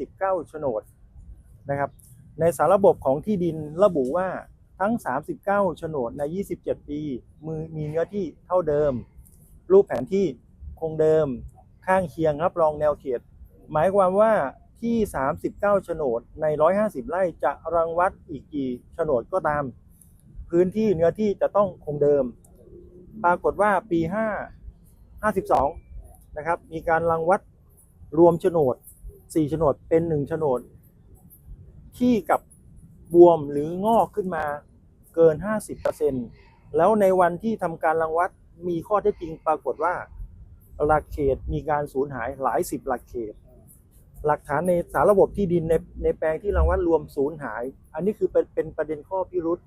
39 โฉนดนะครับ ในสารระบบของที่ดินระบุว่าทั้ง 39 โฉนดใน 27 ปีมือมีเนื้อที่เท่าเดิม รูปแผนที่คงเดิมข้างเคียงรับรองแนวเขต หมายความว่าที่ 39 โฉนดใน 150 ไร่จะรังวัดอีกกี่โฉนดก็ตาม พื้นที่เนื้อที่จะต้องคงเดิม ปรากฏว่าปี 5 52 นะครับ มีการรังวัดรวมโฉนด 4โฉนดเป็น1โฉนด ที่กับบวมหรืองอกขึ้นมาเกิน 50%แล้วในวันที่ทำการรังวัดมีข้อเท็จจริงปรากฏว่า หลักเขตมีการสูญหายหลายสิบหลักเขต หลักฐานในสารระบบที่ดินในในแปลงที่รังวัดรวมสูญหาย อันนี้คือเป็นเป็นประเด็นข้อพิรุษ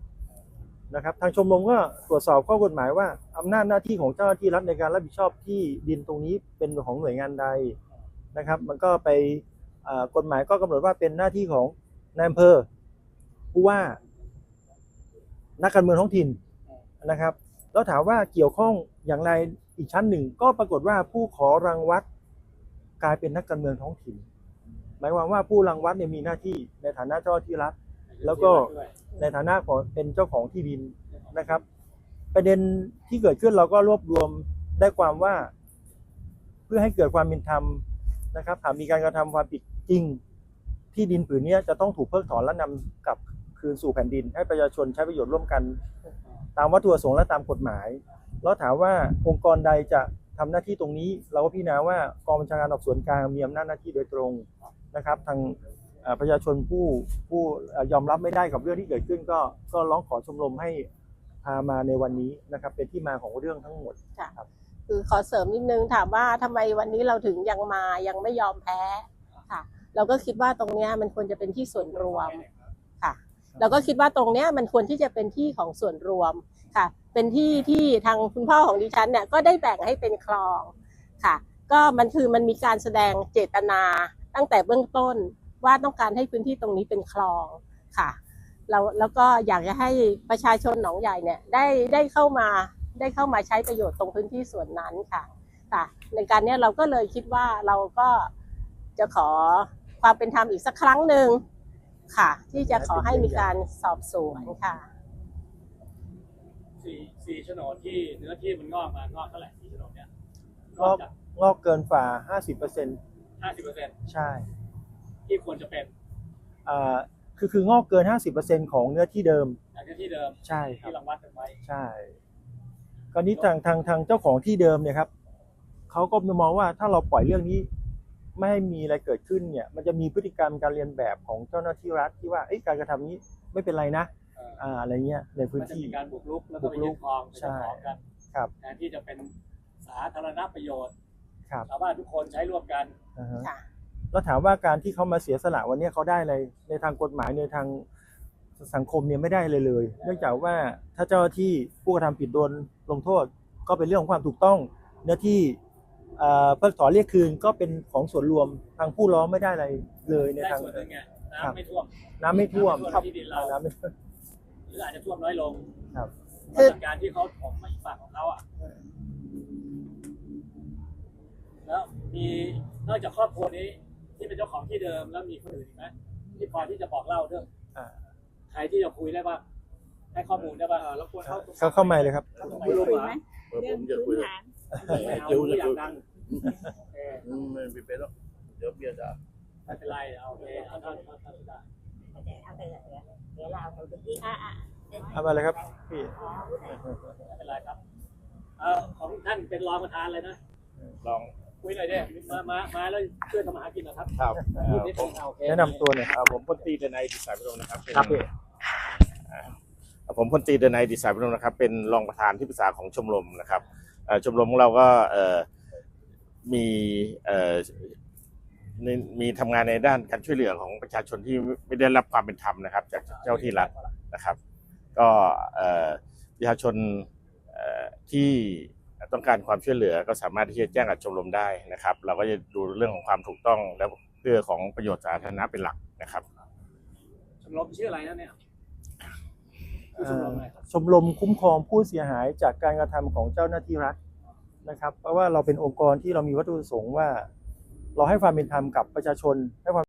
นะครับ ทางชมรมก็ตรวจสอบข้อกฎหมายว่าอำนาจหน้าที่ของเจ้าหน้าที่รัฐในการรับผิดชอบที่ดินตรงนี้เป็นของหน่วยงานใดนะครับ มันก็ไป กฎหมายก็กำหนดว่าเป็นหน้าที่ของนายอำเภอผู้ว่า นักการเมืองท้องถิ่นนะครับ แล้วถามว่าเกี่ยวข้องอย่างไรอีกชั้นหนึ่ง ก็ปรากฏว่าผู้ขอรังวัดกลายเป็นนักการเมืองท้องถิ่น หมายความว่าผู้รังวัดเนี่ยมีหน้าที่ในฐานะเจ้าที่รัฐ แล้วก็ในฐานะของเป็นเจ้าของที่ดินนะครับ ประเด็นที่เกิดขึ้นเราก็รวบรวมได้ความว่า เพื่อให้เกิดความเป็นธรรมนะครับหากมีการกระทำความผิด จริง ที่ดินผืนเนี้ยจะต้องถูกเพิกถอนและนำกลับคืนสู่แผ่นดิน ให้ประชาชนใช้ประโยชน์ร่วมกัน ตามวัตถุประสงค์และตามกฎหมาย แล้วถามว่าองค์กรใดจะทำหน้าที่ตรงนี้ เราก็พิจารณาว่ากองบัญชาการสอบสวนกลางมีอำนาจหน้าที่โดยตรงนะครับ ทางเอ่อประชาชนผู้ผู้เอ่อยอมรับไม่ได้กับเรื่องที่เกิดขึ้น ก็ก็ร้องขอชมรมให้พามาในวันนี้นะครับ เป็นที่มาของเรื่องทั้งหมดคือขอเสริมนิดนึงถามว่าทำไมวันนี้เราถึงยังมายังไม่ยอมแพ้ค่ะ เราก็คิดว่าตรงเนี้ยมันควรจะเป็นที่ส่วนรวมค่ะ เราก็คิดว่าตรงเนี้ยมันควรที่จะเป็นที่ของส่วนรวมค่ะ เป็นที่ที่ทางคุณพ่อของดิฉันเนี่ยก็ได้แบ่งให้เป็นคลองค่ะ ก็มันคือมันมีการแสดงเจตนาตั้งแต่เบื้องต้นว่าต้องการให้พื้นที่ตรงนี้เป็นคลองค่ะเราแล้วก็อยากจะให้ประชาชนหนองใหญ่เนี่ยได้ได้เข้ามาได้เข้ามาใช้ประโยชน์ตรงพื้นที่ส่วนนั้นค่ะค่ะในการเนี้ยเราก็เลยคิดว่าเราก็จะขอ ความเป็นธรรมอีกสักครั้งหนึ่งค่ะ ที่จะขอให้มีการสอบสวนค่ะสี่สี่โฉนดที่เนื้อที่มันงอกมางอกเท่าไหร่สี่โฉนดเนี่ยงอกงอกเกินฝ่า50%ห้าสิบเปอร์เซ็นต์ใช่ ที่ควรจะเป็นอ่าคือคืองอกเกิน50%ของเนื้อที่เดิมจากเนื้อที่เดิมใช่ครับที่รังวัดกันไว้ใช่คราวนี้ทางทางทางเจ้าของที่เดิมเนี่ยครับเขาก็มองว่าถ้าเราปล่อยเรื่องนี้ ไม่ให้มีอะไรเกิดขึ้นเนี่ย มันจะมีพฤติกรรมการเรียนแบบของเจ้าหน้าที่รัฐที่ว่าเอ้ยการกระทำนี้ไม่เป็นไรนะเอออ่าอะไรเงี้ยในพื้นมันจะที่มีการบุกรุกแล้วก็ไปบุกรุยึกดครองไปใช่เจ้าของกันครับแทนที่จะเป็นสาธารณประโยชน์ครับชาวบ้านทุกคนใช้ร่วมกันอ่าฮะค่ะแล้วถามว่าการที่เขามาเสียสละวันนี้เขาได้อะไรในทางกฎหมายในทางสังคมเนี่ยไม่ได้เลยเลย เนื่องจากว่าถ้าเจ้าหน้าที่ผู้กระทำผิดโดนลงโทษก็เป็นเรื่องของความถูกต้องเนื้อที่ เอ่อเพิกถอนเรียกคืนก็เป็นของส่วนรวมทางผู้ร้องไม่ได้อะไรเลยในได้ทาง ส่วนหนึ่งไงครับ น้ำไม่ท่วม น้ำไม่ท่วมน้ำไม่ท่วมครับที่ดินเรา น้ำไม่ท่วม หรืออาจจะท่วมน้อยลงครับเพราะจากการที่เขาถมมาอีกฝั่งของเขาอะแล้วมีนอกจากครอบครัวนี้ ที่เป็นเจ้าของที่เดิมแล้วมีคนอื่นอีกไหมที่พอที่จะบอกเล่าเรื่องอ่าใครที่จะคุยได้บ้างให้ข้อมูลได้บ้างแล้วควรเข้าเขาเข้ามาเลยครับ คุยลงเหรอเออผมจะคุยเลย ไม่เอาเดี๋ยวไม่จะอยาคุกยดังเอออืมไม่เป็นหรอกเดี๋ยวเบียร์ด่าไม่เป็นไรเอาโอเคเอาเท่าเท่าเท่าที่ได้เอาไปเลยเดี๋ยวเราเอาไปที่อ่าอ่าเอามาเลยครับพี่ไม่เป็นไรครับเออของท่านเป็นรองประธานเลยนะลองคุยหน่อยดิมามามาแล้วช่วยทำมาหากินเหรอครับครับพูดเอ่อนิดผนึมงเอาโอเคแนะนำตัวหน่อยอ่าผมพลตรีเดนัยดิสายพิรมนะครับเป็นครับพี่อ่าผมพลตรีเดนัยดิสายพิรมนะครับ เป็นรองประธานที่ปรึกษาของชมรมนะครับเอ่อ ชมรมของเราก็มีมีทำงานในด้านการช่วยเหลือของประชาชนที่ไม่ได้รับความเป็นธรรมนะครับ จากเจ้าที่รัฐนะครับ ก็ประชาชนที่ต้องการความช่วยเหลือก็สามารถที่จะแจ้งกับชมรมได้นะครับ เราก็จะดูเรื่องของความถูกต้องและเพื่อของประโยชน์สาธารณะเป็นหลักนะครับชมรมชื่ออะไรนะเนี่ย ชมรมอะไรครับชมรมคุ้มครองผู้เสียหายจากการกระทำของเจ้าหน้าที่รัฐนะครับ เพราะว่าเราเป็นองค์กรที่เรามีวัตถุประสงค์ว่า เราให้ความเป็นธรรมกับประชาชนให้ความ